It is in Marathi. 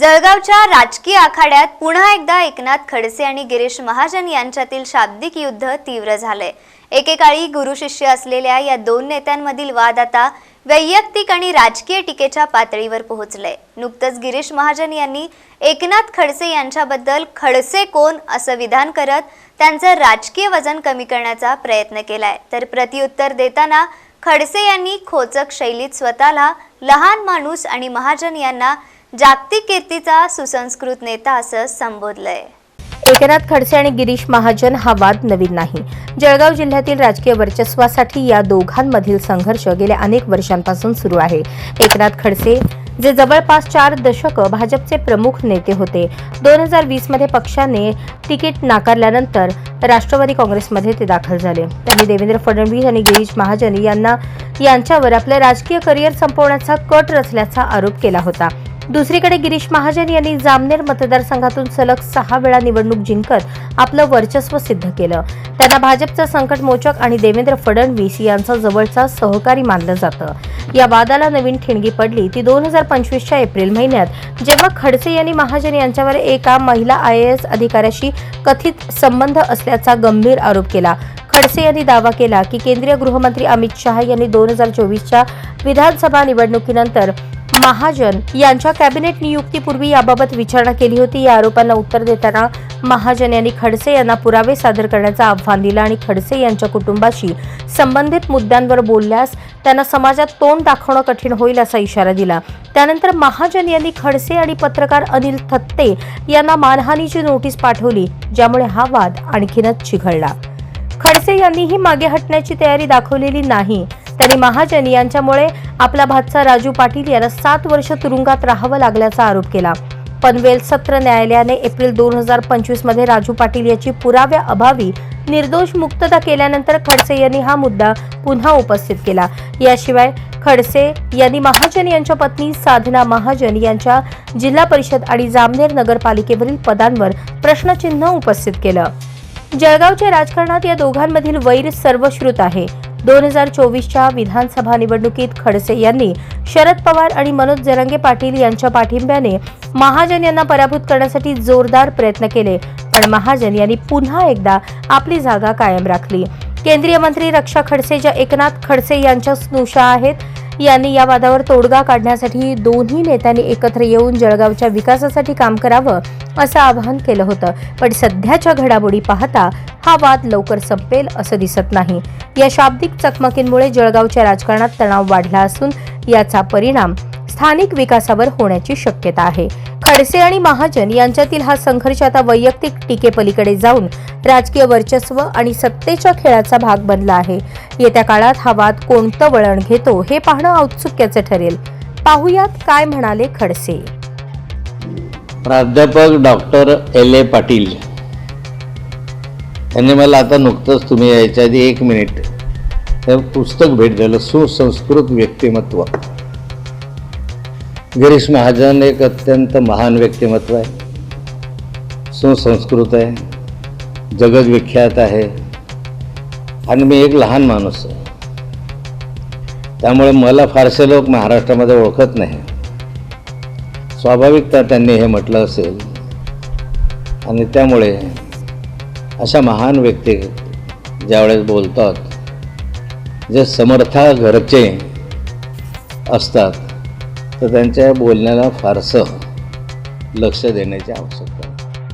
जळगावच्या राजकीय आखाड्यात पुन्हा एकदा एकनाथ खडसे आणि गिरीश महाजन यांच्यातील शाब्दिक युद्ध तीव्र झालंय एकेकाळी गुरु शिष्य असलेल्या या दोन नेत्यांमधील वाद आता वैयक्तिक आणि राजकीय टीकेच्या पातळीवर पोहोचलंय नुकतंच गिरीश महाजन यांनी एकनाथ खडसे यांच्याबद्दल खडसे कोण असं विधान करत त्यांचं राजकीय वजन कमी करण्याचा प्रयत्न केलाय. तर प्रत्युत्तर देताना खडसे यांनी खोचक शैलीत स्वतःला लहान माणूस आणि महाजन यांना जागतिक कीर्तीचा सुसंस्कृत नेता असं संबोधलंय. एकनाथ खडसे आणि गिरीश महाजन हा वाद नवीन नाही. जळगाव जिल्ह्यातील राजकीय वर्चस्वासाठी या दोघांमधील संघर्ष गेल्या अनेक वर्षांपासून सुरू आहे. एकनाथ खडसे जे जवळपास चार दशकं भाजपचे प्रमुख नेते होते दोन हजार वीसमध्ये पक्षाने तिकीट नाकारल्यानंतर राष्ट्रवादी काँग्रेसमध्ये ते दाखल झाले. त्यांनी देवेंद्र फडणवीस आणि गिरीश महाजन यांना यांच्यावर आपलं राजकीय करिअर संपवण्याचा कट रचल्याचा आरोप केला होता. दुसरीकडे गिरीश महाजन यांनी जामनेर मतदारसंघातून सलग सहा वेळा निवडणूक जिंकत आपलं वर्चस्व सिद्ध केलं. त्यांना भाजपचा संकट मोचक आणि देवेंद्र फडणवीस यांचा जवळचा सहकारी मानलं जातं. या वादाला नवीन ठिणगी पडली. ती दोन हजार पंचवीसच्या एप्रिल महिन्यात जेव्हा खडसे यांनी महाजन यांच्यावर एका महिला आय एस अधिकाऱ्याशी कथित संबंध असल्याचा गंभीर आरोप केला. खडसे यांनी दावा केला की केंद्रीय गृहमंत्री अमित शहा यांनी दोन हजार चोवीसच्या विधानसभा निवडणुकीनंतर महाजन यांच्या कॅबिनेट नियुक्तीपूर्वी याबाबत विचारणा केली होती. या आरोपांना उत्तर देताना महाजन यांनी खडसे यांना पुरावे सादर करण्याचं आव्हान दिलं आणि खडसे यांच्या कुटुंबाशी संबंधित मुद्द्यांवर बोलल्यास त्यांना समाजात तोंड दाखवणं कठीण होईल असा इशारा दिला. त्यानंतर महाजन यांनी खडसे आणि पत्रकार अनिल थत्ते यांना मानहानीची नोटीस पाठवली ज्यामुळे हा वाद आणखीनच चिघळला. खडसे यांनीही मागे हटण्याची तयारी दाखवलेली नाही. त्यांनी महाजन यांच्यामुळे आपला भातचा राजू पाटील यांना सात वर्ष तुरुंगात राहावं लागल्याचा आरोप केला. पनवेल सत्र न्यायालयाने एप्रिल दोन हजार पंचवीसमध्ये राजू पाटील याची पुराव्या अभावी निर्दोष मुक्तता केल्यानंतर खडसे यांनी हा मुद्दा पुन्हा उपस्थित केला. याशिवाय खडसे यांनी महाजन यांच्या पत्नी साधना महाजन यांच्या जिल्हा परिषद आणि जामनेर नगरपालिकेवरील पदांवर प्रश्नचिन्ह उपस्थित केलं. जळगावच्या राजकारणात या दोघांमधील वैर सर्वश्रुत आहे. दोन हजार चोवीसच्या विधानसभा निवडणुकीत खडसे यांनी शरद पवार आणि मनोज जरंगे पाटील यांच्या पाठिंब्याने महाजन यांना पराभूत करण्यासाठी जोरदार प्रयत्न केले. पण महाजन यांनी पुन्हा एकदा आपली जागा कायम राखली. केंद्रीय मंत्री रक्षा खडसे ज्या एकनाथ खडसे यांच्या स्नुषा आहेत यांनी या वादावर तोडगा काढण्यासाठी दोन्ही नेत्यांनी एकत्र येऊन जळगावच्या विकासासाठी काम करावं असं आवाहन केलं होतं. पण सध्याच्या घडामोडी पाहता हा वाद लवकर संपेल असं दिसत नाही. या शाब्दिक चकमकींमुळे जळगावच्या राजकारणात तणाव वाढला असून याचा परिणाम स्थानिक विकासावर होण्याची शक्यता आहे. खडसे आणि महाजन यांच्यातील हा संघर्ष आता वैयक्तिक टीकेपलीकडे जाऊन राजकीय वर्चस्व आणि सत्तेच्या खेळाचा भाग बनला आहे. येत्या काळात हा वाद कोणतं वळण घेतो हे पाहणं औत्सुक्याचं ठरेल. पाहुयात काय म्हणाले खडसे. प्राध्यापक डॉक्टर एल ए पाटील. यांनी मला आता नुकतंच तुम्ही यायच्या आधी एक मिनिट हे पुस्तक भेट दिलं सुसंस्कृत व्यक्तिमत्व. गिरीश महाजन एक अत्यंत महान व्यक्तिमत्व आहे. सुसंस्कृत आहे. जगदविख्यात आहे. आणि मी एक लहान माणूस आहे. त्यामुळे मला फारसे लोक महाराष्ट्रामध्ये ओळखत नाही. स्वाभाविकता त्यांनी हे म्हटलं असेल आणि त्यामुळे अशा महान व्यक्ती ज्यावेळेस बोलतात जे समर्था घरचे असतात तर त्यांच्या बोलण्याला फारसं लक्ष देण्याची आवश्यकता आहे.